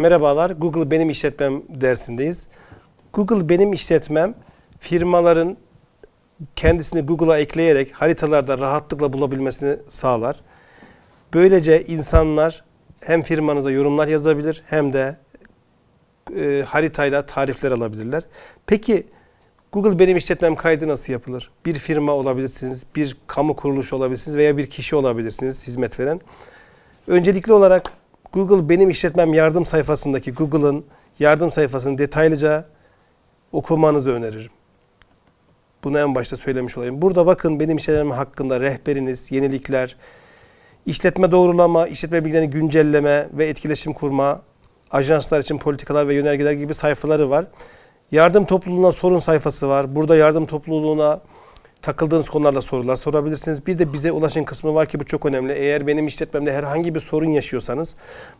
Merhabalar, Google Benim İşletmem dersindeyiz. Google Benim İşletmem firmaların kendisini Google'a ekleyerek haritalarda rahatlıkla bulabilmesini sağlar. Böylece insanlar hem firmanıza yorumlar yazabilir hem de e, haritayla tarifler alabilirler. Peki Google Benim İşletmem kaydı nasıl yapılır? Bir firma olabilirsiniz, bir kamu kuruluşu olabilirsiniz veya bir kişi olabilirsiniz hizmet veren. Öncelikli olarak Google Benim İşletmem yardım sayfasındaki Google'ın yardım sayfasını detaylıca okumanızı öneririm. Bunu en başta söylemiş olayım. Burada bakın benim işletmem hakkında rehberiniz, yenilikler, işletme doğrulama, işletme bilgilerini güncelleme ve etkileşim kurma, ajanslar için politikalar ve yönergeler gibi sayfaları var. Yardım topluluğuna sorun sayfası var. Burada yardım topluluğuna takıldığınız konularla sorular sorabilirsiniz. Bir de bize ulaşın kısmı var ki bu çok önemli. Eğer benim işletmemde herhangi bir sorun yaşıyorsanız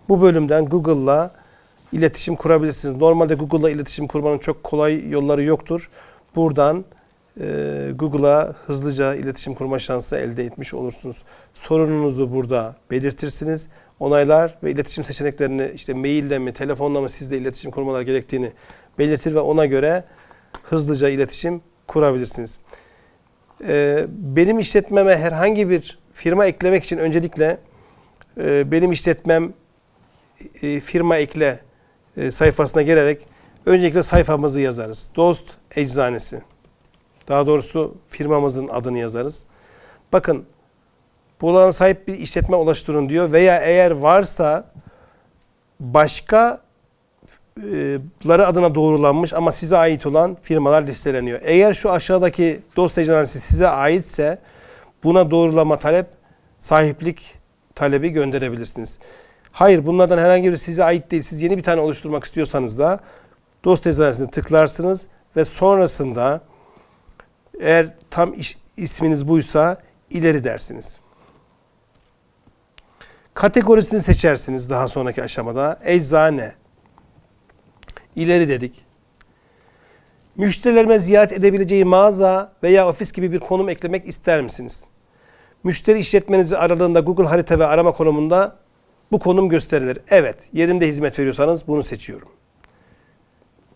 bu bölümden Google'la iletişim kurabilirsiniz. Normalde Google'la iletişim kurmanın çok kolay yolları yoktur. Buradan e, Google'a hızlıca iletişim kurma şansı elde etmiş olursunuz. Sorununuzu burada belirtirsiniz. Onaylar ve iletişim seçeneklerini işte maille mi, telefonla mı sizle iletişim kurmalar gerektiğini belirtir ve ona göre hızlıca iletişim kurabilirsiniz. Ee, benim işletmeme herhangi bir firma eklemek için öncelikle e, benim işletmem e, firma ekle e, sayfasına gelerek öncelikle sayfamızı yazarız. Dost Eczanesi. Daha doğrusu firmamızın adını yazarız. Bakın bu alana sahip bir işletme oluşturun diyor veya eğer varsa başka ları adına doğrulanmış ama size ait olan firmalar listeleniyor. Eğer şu aşağıdaki dost eczanesi size aitse buna doğrulama talep, sahiplik talebi gönderebilirsiniz. Hayır bunlardan herhangi biri size ait değil. Siz yeni bir tane oluşturmak istiyorsanız da dost eczanesine tıklarsınız ve sonrasında eğer tam iş, isminiz buysa ileri dersiniz. Kategorisini seçersiniz daha sonraki aşamada. Eczane. İleri dedik. Müşterilerime ziyaret edebileceği mağaza veya ofis gibi bir konum eklemek ister misiniz? Müşteri işletmenizi aralığında Google harita ve arama konumunda bu konum gösterilir. Evet, yerimde hizmet veriyorsanız bunu seçiyorum.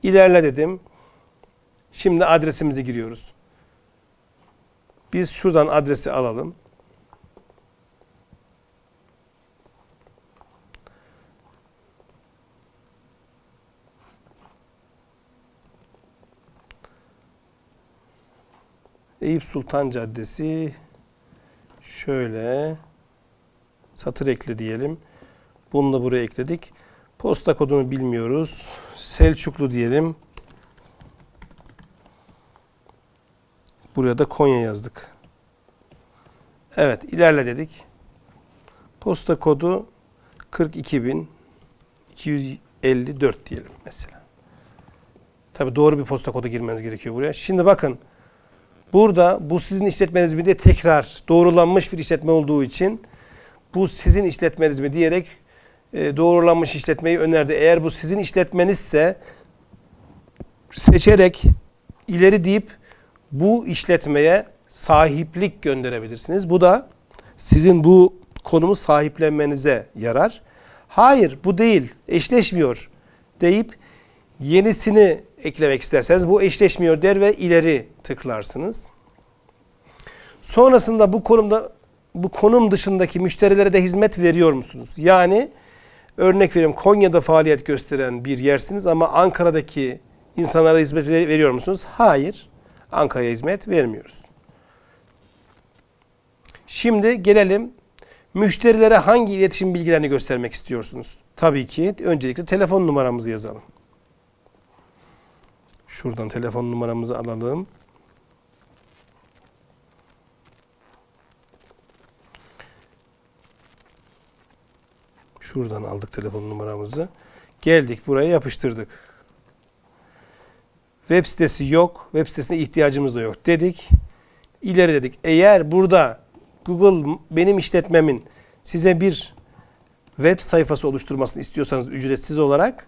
İlerle dedim. Şimdi adresimizi giriyoruz. Biz şuradan adresi alalım. Eyüp Sultan Caddesi şöyle satır ekle diyelim. Bunu da buraya ekledik. Posta kodunu bilmiyoruz. Selçuklu diyelim. Buraya da Konya yazdık. Evet ilerle dedik. Posta kodu 42254 diyelim mesela. Tabi doğru bir posta kodu girmeniz gerekiyor buraya. Şimdi bakın burada bu sizin işletmeniz mi diye tekrar doğrulanmış bir işletme olduğu için bu sizin işletmeniz mi diyerek e, doğrulanmış işletmeyi önerdi. Eğer bu sizin işletmenizse seçerek ileri deyip bu işletmeye sahiplik gönderebilirsiniz. Bu da sizin bu konumu sahiplenmenize yarar. Hayır bu değil eşleşmiyor deyip yenisini eklemek isterseniz bu eşleşmiyor der ve ileri tıklarsınız. Sonrasında bu konumda bu konum dışındaki müşterilere de hizmet veriyor musunuz? Yani örnek vereyim Konya'da faaliyet gösteren bir yersiniz ama Ankara'daki insanlara hizmet ver- veriyor musunuz? Hayır. Ankara'ya hizmet vermiyoruz. Şimdi gelelim müşterilere hangi iletişim bilgilerini göstermek istiyorsunuz? Tabii ki öncelikle telefon numaramızı yazalım. Şuradan telefon numaramızı alalım. Şuradan aldık telefon numaramızı. Geldik buraya yapıştırdık. Web sitesi yok. Web sitesine ihtiyacımız da yok dedik. İleri dedik. Eğer burada Google benim işletmemin size bir web sayfası oluşturmasını istiyorsanız ücretsiz olarak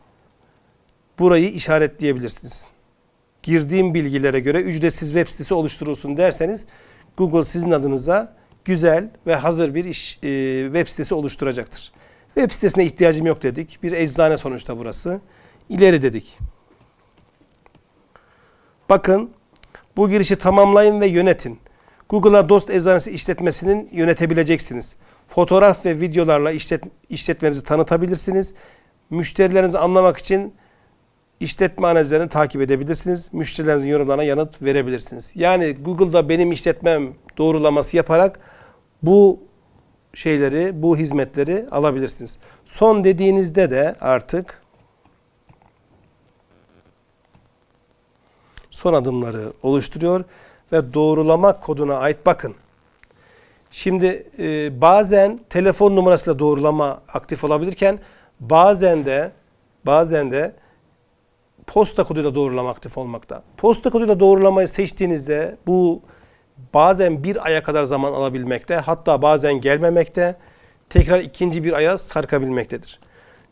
burayı işaretleyebilirsiniz. Girdiğim bilgilere göre ücretsiz web sitesi oluşturulsun derseniz Google sizin adınıza güzel ve hazır bir iş, e, web sitesi oluşturacaktır. Web sitesine ihtiyacım yok dedik. Bir eczane sonuçta burası. İleri dedik. Bakın bu girişi tamamlayın ve yönetin. Google'a Dost Eczanesi işletmesinin yönetebileceksiniz. Fotoğraf ve videolarla işlet, işletmenizi tanıtabilirsiniz. Müşterilerinizi anlamak için işletme analizlerini takip edebilirsiniz. Müşterilerinizin yorumlarına yanıt verebilirsiniz. Yani Google'da benim işletmem doğrulaması yaparak bu şeyleri, bu hizmetleri alabilirsiniz. Son dediğinizde de artık son adımları oluşturuyor ve doğrulama koduna ait bakın. Şimdi e, bazen telefon numarasıyla doğrulama aktif olabilirken bazen de bazen de posta koduyla doğrulama aktif olmakta. Posta koduyla doğrulamayı seçtiğinizde bu bazen bir aya kadar zaman alabilmekte. Hatta bazen gelmemekte. Tekrar ikinci bir aya sarkabilmektedir.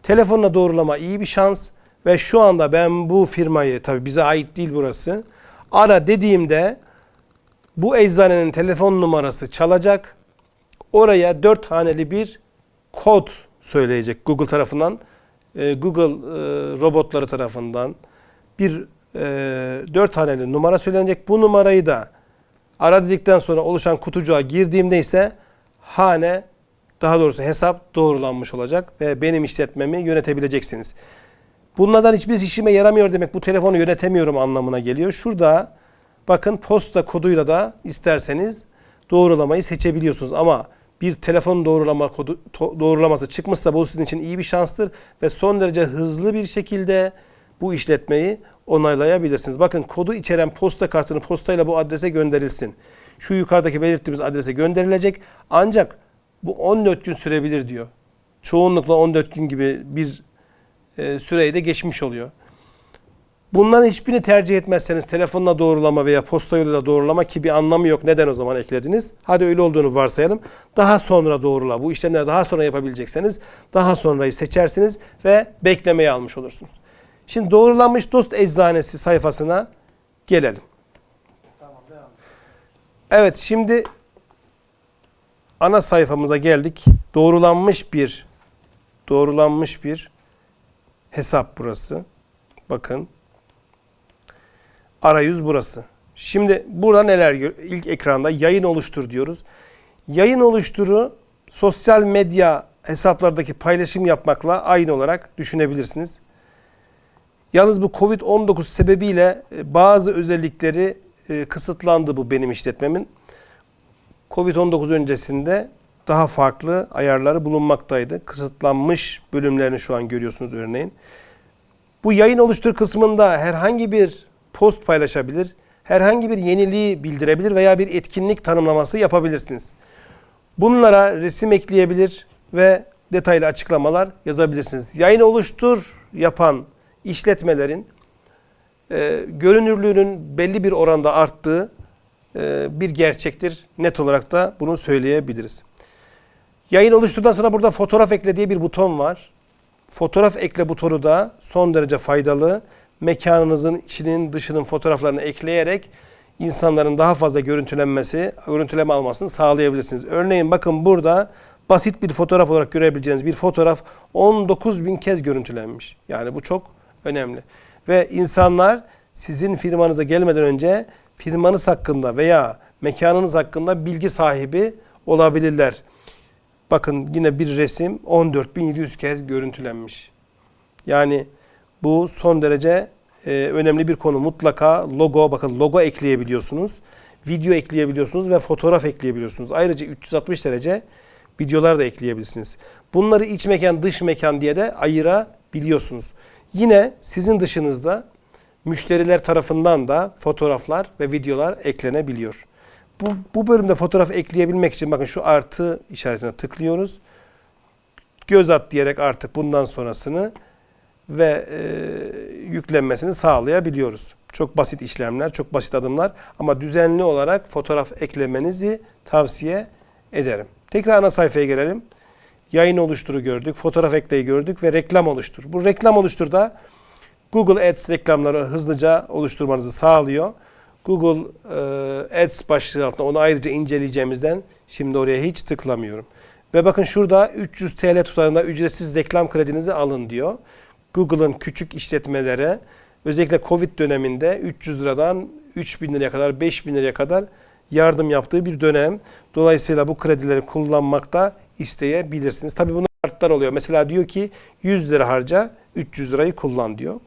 Telefonla doğrulama iyi bir şans ve şu anda ben bu firmayı tabi bize ait değil burası. Ara dediğimde bu eczanenin telefon numarası çalacak. Oraya dört haneli bir kod söyleyecek Google tarafından. E, Google e, robotları tarafından bir e, dört haneli numara söylenecek. Bu numarayı da ara dedikten sonra oluşan kutucuğa girdiğimde ise hane daha doğrusu hesap doğrulanmış olacak ve benim işletmemi yönetebileceksiniz. Bunlardan hiçbirisi işime yaramıyor demek bu telefonu yönetemiyorum anlamına geliyor. Şurada bakın posta koduyla da isterseniz doğrulamayı seçebiliyorsunuz ama bir telefon doğrulama kodu doğrulaması çıkmışsa bu sizin için iyi bir şanstır ve son derece hızlı bir şekilde bu işletmeyi onaylayabilirsiniz. Bakın kodu içeren posta kartını postayla bu adrese gönderilsin. Şu yukarıdaki belirttiğimiz adrese gönderilecek. Ancak bu 14 gün sürebilir diyor. Çoğunlukla 14 gün gibi bir e, süreyi de geçmiş oluyor. Bunların hiçbirini tercih etmezseniz telefonla doğrulama veya posta yoluyla doğrulama ki bir anlamı yok. Neden o zaman eklediniz? Hadi öyle olduğunu varsayalım. Daha sonra doğrula. Bu işlemleri daha sonra yapabilecekseniz daha sonrayı seçersiniz ve beklemeye almış olursunuz. Şimdi doğrulanmış dost eczanesi sayfasına gelelim. Evet şimdi ana sayfamıza geldik. Doğrulanmış bir doğrulanmış bir hesap burası. Bakın. Arayüz burası. Şimdi burada neler ilk ekranda yayın oluştur diyoruz. Yayın oluşturu sosyal medya hesaplardaki paylaşım yapmakla aynı olarak düşünebilirsiniz. Yalnız bu Covid-19 sebebiyle e, bazı özellikleri e, kısıtlandı bu benim işletmemin. Covid-19 öncesinde daha farklı ayarları bulunmaktaydı. Kısıtlanmış bölümlerini şu an görüyorsunuz örneğin. Bu yayın oluştur kısmında herhangi bir post paylaşabilir, herhangi bir yeniliği bildirebilir veya bir etkinlik tanımlaması yapabilirsiniz. Bunlara resim ekleyebilir ve detaylı açıklamalar yazabilirsiniz. Yayın oluştur yapan işletmelerin e, görünürlüğünün belli bir oranda arttığı e, bir gerçektir. Net olarak da bunu söyleyebiliriz. Yayın oluşturduktan sonra burada fotoğraf ekle diye bir buton var. Fotoğraf ekle butonu da son derece faydalı. Mekanınızın içinin dışının fotoğraflarını ekleyerek insanların daha fazla görüntülenmesi, görüntüleme almasını sağlayabilirsiniz. Örneğin bakın burada basit bir fotoğraf olarak görebileceğiniz bir fotoğraf 19 bin kez görüntülenmiş. Yani bu çok önemli. Ve insanlar sizin firmanıza gelmeden önce firmanız hakkında veya mekanınız hakkında bilgi sahibi olabilirler. Bakın yine bir resim 14.700 kez görüntülenmiş. Yani bu son derece e, önemli bir konu. Mutlaka logo, bakın logo ekleyebiliyorsunuz. Video ekleyebiliyorsunuz ve fotoğraf ekleyebiliyorsunuz. Ayrıca 360 derece videolar da ekleyebilirsiniz. Bunları iç mekan, dış mekan diye de ayırabiliyorsunuz. Yine sizin dışınızda müşteriler tarafından da fotoğraflar ve videolar eklenebiliyor. Bu, bu bölümde fotoğraf ekleyebilmek için bakın şu artı işaretine tıklıyoruz. Göz at diyerek artık bundan sonrasını ve e, yüklenmesini sağlayabiliyoruz. Çok basit işlemler, çok basit adımlar ama düzenli olarak fotoğraf eklemenizi tavsiye ederim. Tekrar ana sayfaya gelelim. Yayın oluşturu gördük, fotoğraf ekleyi gördük ve reklam oluştur. Bu reklam oluştur da Google Ads reklamları hızlıca oluşturmanızı sağlıyor. Google e, Ads başlığı altında onu ayrıca inceleyeceğimizden şimdi oraya hiç tıklamıyorum. Ve bakın şurada 300 TL tutarında ücretsiz reklam kredinizi alın diyor. Google'ın küçük işletmelere özellikle Covid döneminde 300 liradan 3000 liraya kadar 5000 liraya kadar yardım yaptığı bir dönem. Dolayısıyla bu kredileri kullanmakta isteyebilirsiniz. Tabii bunun şartlar oluyor. Mesela diyor ki 100 lira harca 300 lirayı kullan diyor.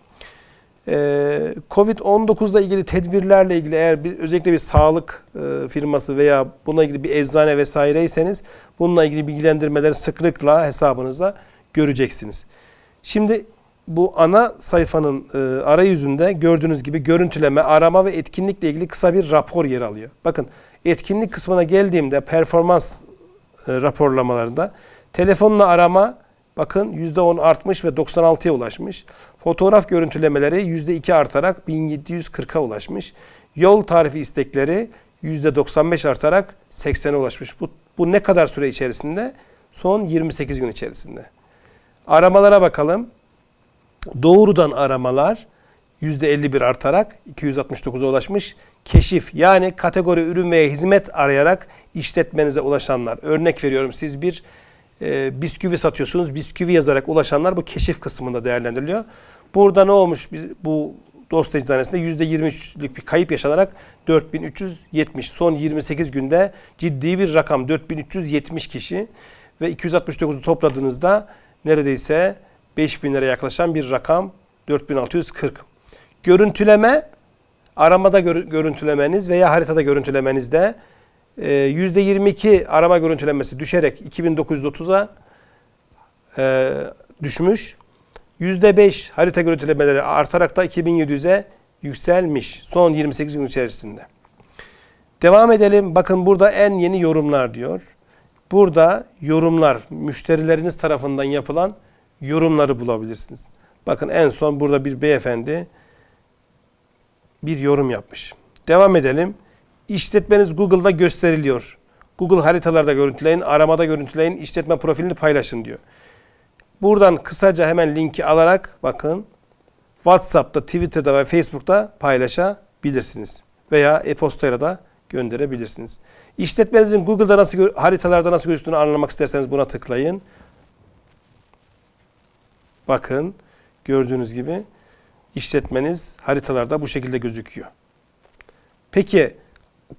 Ee, Covid-19 ile ilgili tedbirlerle ilgili eğer bir, özellikle bir sağlık e, firması veya buna ilgili bir eczane vesaireyseniz bununla ilgili bilgilendirmeleri sıklıkla hesabınızda göreceksiniz. Şimdi bu ana sayfanın e, arayüzünde gördüğünüz gibi görüntüleme, arama ve etkinlikle ilgili kısa bir rapor yer alıyor. Bakın etkinlik kısmına geldiğimde performans e, raporlamalarında telefonla arama bakın %10 artmış ve 96'ya ulaşmış. Fotoğraf görüntülemeleri %2 artarak 1740'a ulaşmış. Yol tarifi istekleri %95 artarak 80'e ulaşmış. Bu, bu ne kadar süre içerisinde? Son 28 gün içerisinde. Aramalara bakalım. Doğrudan aramalar %51 artarak 269'a ulaşmış. Keşif yani kategori ürün veya hizmet arayarak işletmenize ulaşanlar. Örnek veriyorum siz bir e, bisküvi satıyorsunuz. Bisküvi yazarak ulaşanlar bu keşif kısmında değerlendiriliyor. Burada ne olmuş bu dost eczanesinde %23'lük bir kayıp yaşanarak 4370 son 28 günde ciddi bir rakam 4370 kişi ve 269'u topladığınızda neredeyse 5000 lira yaklaşan bir rakam 4640. Görüntüleme aramada görü- görüntülemeniz veya haritada görüntülemenizde e, %22 arama görüntülenmesi düşerek 2930'a e, düşmüş. %5 harita görüntülemeleri artarak da 2700'e yükselmiş son 28 gün içerisinde. Devam edelim. Bakın burada en yeni yorumlar diyor. Burada yorumlar müşterileriniz tarafından yapılan yorumları bulabilirsiniz. Bakın en son burada bir beyefendi bir yorum yapmış. Devam edelim. İşletmeniz Google'da gösteriliyor. Google haritalarda görüntüleyin, aramada görüntüleyin, işletme profilini paylaşın diyor. Buradan kısaca hemen linki alarak bakın WhatsApp'ta, Twitter'da ve Facebook'ta paylaşabilirsiniz. Veya e-postayla da gönderebilirsiniz. İşletmenizin Google'da nasıl haritalarda nasıl gözüktüğünü anlamak isterseniz buna tıklayın. Bakın gördüğünüz gibi işletmeniz haritalarda bu şekilde gözüküyor. Peki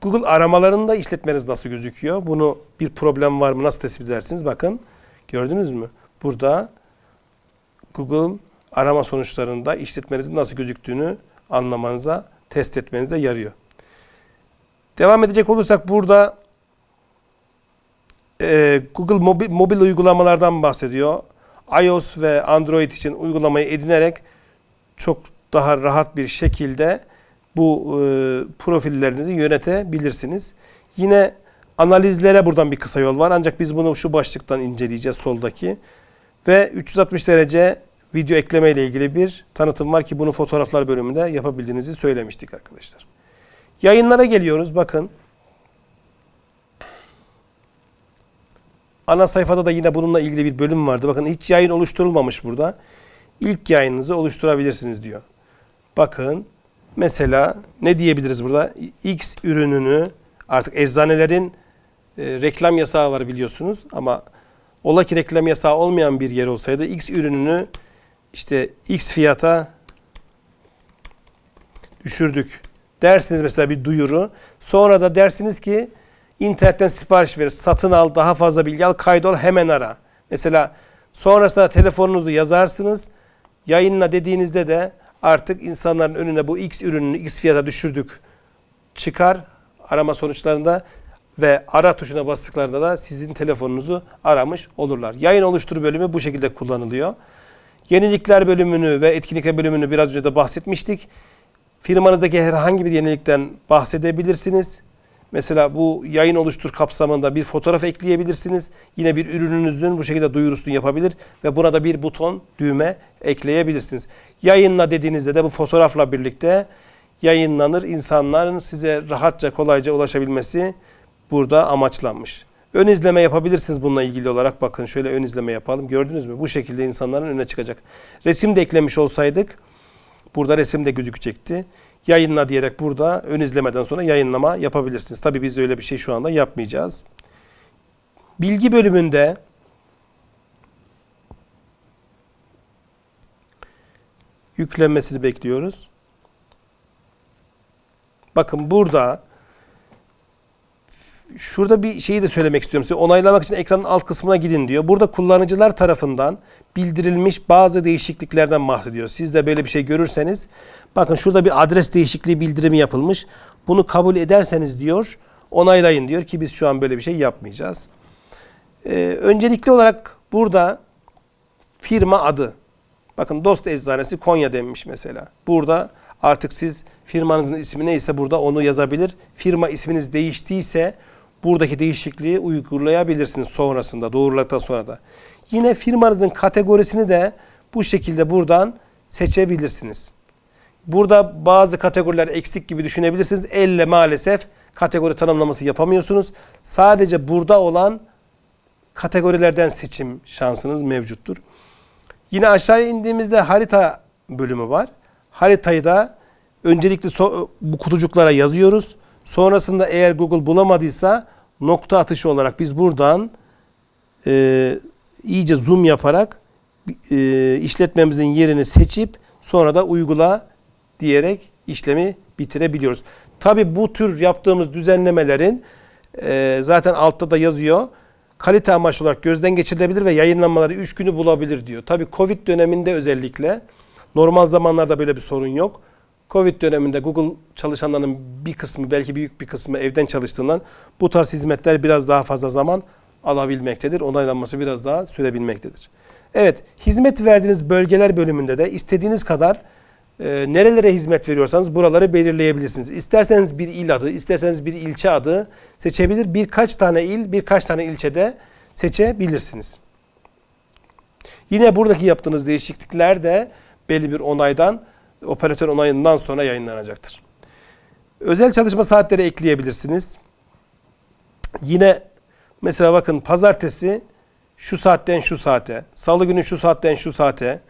Google aramalarında işletmeniz nasıl gözüküyor? Bunu bir problem var mı? Nasıl tespit edersiniz? Bakın gördünüz mü? Burada Google arama sonuçlarında işletmenizin nasıl gözüktüğünü anlamanıza, test etmenize yarıyor. Devam edecek olursak burada e, Google mobil, mobil uygulamalardan bahsediyor. iOS ve Android için uygulamayı edinerek çok daha rahat bir şekilde bu e, profillerinizi yönetebilirsiniz. Yine analizlere buradan bir kısa yol var. Ancak biz bunu şu başlıktan inceleyeceğiz soldaki. Ve 360 derece video ekleme ile ilgili bir tanıtım var ki bunu fotoğraflar bölümünde yapabildiğinizi söylemiştik arkadaşlar. Yayınlara geliyoruz. Bakın. Ana sayfada da yine bununla ilgili bir bölüm vardı. Bakın hiç yayın oluşturulmamış burada. İlk yayınınızı oluşturabilirsiniz diyor. Bakın mesela ne diyebiliriz burada? X ürününü artık eczanelerin e, reklam yasağı var biliyorsunuz ama ola ki reklam yasağı olmayan bir yer olsaydı X ürününü işte X fiyata düşürdük dersiniz mesela bir duyuru. Sonra da dersiniz ki internetten sipariş ver, satın al, daha fazla bilgi al, kaydol, hemen ara. Mesela sonrasında telefonunuzu yazarsınız. Yayınla dediğinizde de artık insanların önüne bu X ürününü X fiyata düşürdük çıkar arama sonuçlarında ve ara tuşuna bastıklarında da sizin telefonunuzu aramış olurlar. Yayın oluştur bölümü bu şekilde kullanılıyor. Yenilikler bölümünü ve etkinlikler bölümünü biraz önce de bahsetmiştik. Firmanızdaki herhangi bir yenilikten bahsedebilirsiniz. Mesela bu yayın oluştur kapsamında bir fotoğraf ekleyebilirsiniz. Yine bir ürününüzün bu şekilde duyurusunu yapabilir ve buna da bir buton, düğme ekleyebilirsiniz. Yayınla dediğinizde de bu fotoğrafla birlikte yayınlanır. İnsanların size rahatça, kolayca ulaşabilmesi burada amaçlanmış. Ön izleme yapabilirsiniz bununla ilgili olarak. Bakın şöyle ön izleme yapalım. Gördünüz mü? Bu şekilde insanların önüne çıkacak. Resim de eklemiş olsaydık burada resim de gözükecekti. Yayınla diyerek burada ön izlemeden sonra yayınlama yapabilirsiniz. Tabii biz öyle bir şey şu anda yapmayacağız. Bilgi bölümünde yüklenmesini bekliyoruz. Bakın burada şurada bir şeyi de söylemek istiyorum size. Onaylamak için ekranın alt kısmına gidin diyor. Burada kullanıcılar tarafından bildirilmiş bazı değişikliklerden bahsediyor. Siz de böyle bir şey görürseniz bakın şurada bir adres değişikliği bildirimi yapılmış. Bunu kabul ederseniz diyor onaylayın diyor ki biz şu an böyle bir şey yapmayacağız. Ee, öncelikli olarak burada firma adı. Bakın Dost Eczanesi Konya denmiş mesela. Burada artık siz firmanızın ismi neyse burada onu yazabilir. Firma isminiz değiştiyse buradaki değişikliği uygulayabilirsiniz sonrasında, doğruladıktan sonra da. Yine firmanızın kategorisini de bu şekilde buradan seçebilirsiniz. Burada bazı kategoriler eksik gibi düşünebilirsiniz. Elle maalesef kategori tanımlaması yapamıyorsunuz. Sadece burada olan kategorilerden seçim şansınız mevcuttur. Yine aşağıya indiğimizde harita bölümü var. Haritayı da öncelikle bu kutucuklara yazıyoruz. Sonrasında eğer Google bulamadıysa nokta atışı olarak biz buradan e, iyice zoom yaparak e, işletmemizin yerini seçip sonra da uygula diyerek işlemi bitirebiliyoruz. Tabi bu tür yaptığımız düzenlemelerin e, zaten altta da yazıyor. Kalite amaçlı olarak gözden geçirilebilir ve yayınlanmaları 3 günü bulabilir diyor. Tabi Covid döneminde özellikle normal zamanlarda böyle bir sorun yok. Covid döneminde Google çalışanlarının bir kısmı belki büyük bir kısmı evden çalıştığından bu tarz hizmetler biraz daha fazla zaman alabilmektedir. Onaylanması biraz daha sürebilmektedir. Evet, hizmet verdiğiniz bölgeler bölümünde de istediğiniz kadar e, nerelere hizmet veriyorsanız buraları belirleyebilirsiniz. İsterseniz bir il adı, isterseniz bir ilçe adı seçebilir. Birkaç tane il, birkaç tane ilçede seçebilirsiniz. Yine buradaki yaptığınız değişiklikler de belli bir onaydan, operatör onayından sonra yayınlanacaktır. Özel çalışma saatleri ekleyebilirsiniz. Yine mesela bakın pazartesi şu saatten şu saate, salı günü şu saatten şu saate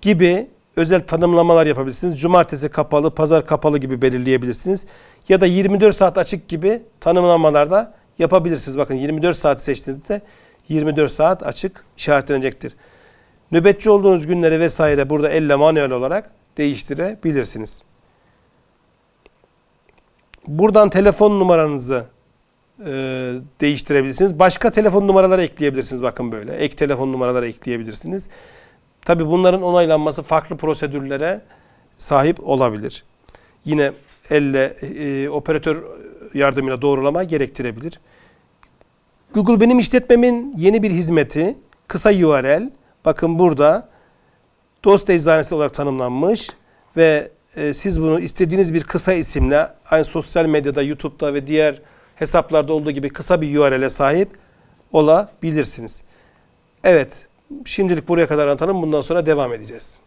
gibi özel tanımlamalar yapabilirsiniz. Cumartesi kapalı, pazar kapalı gibi belirleyebilirsiniz. Ya da 24 saat açık gibi tanımlamalar da yapabilirsiniz. Bakın 24 saat seçtiğinizde 24 saat açık işaretlenecektir. Nöbetçi olduğunuz günleri vesaire burada elle manuel olarak değiştirebilirsiniz. Buradan telefon numaranızı e, değiştirebilirsiniz. Başka telefon numaraları ekleyebilirsiniz. Bakın böyle. Ek telefon numaraları ekleyebilirsiniz. Tabi bunların onaylanması farklı prosedürlere sahip olabilir. Yine elle e, operatör yardımıyla doğrulama gerektirebilir. Google benim işletmemin yeni bir hizmeti kısa URL bakın burada dost eczanesi olarak tanımlanmış ve e, siz bunu istediğiniz bir kısa isimle aynı sosyal medyada, YouTube'da ve diğer hesaplarda olduğu gibi kısa bir URL'e sahip olabilirsiniz. Evet, şimdilik buraya kadar anlatalım. Bundan sonra devam edeceğiz.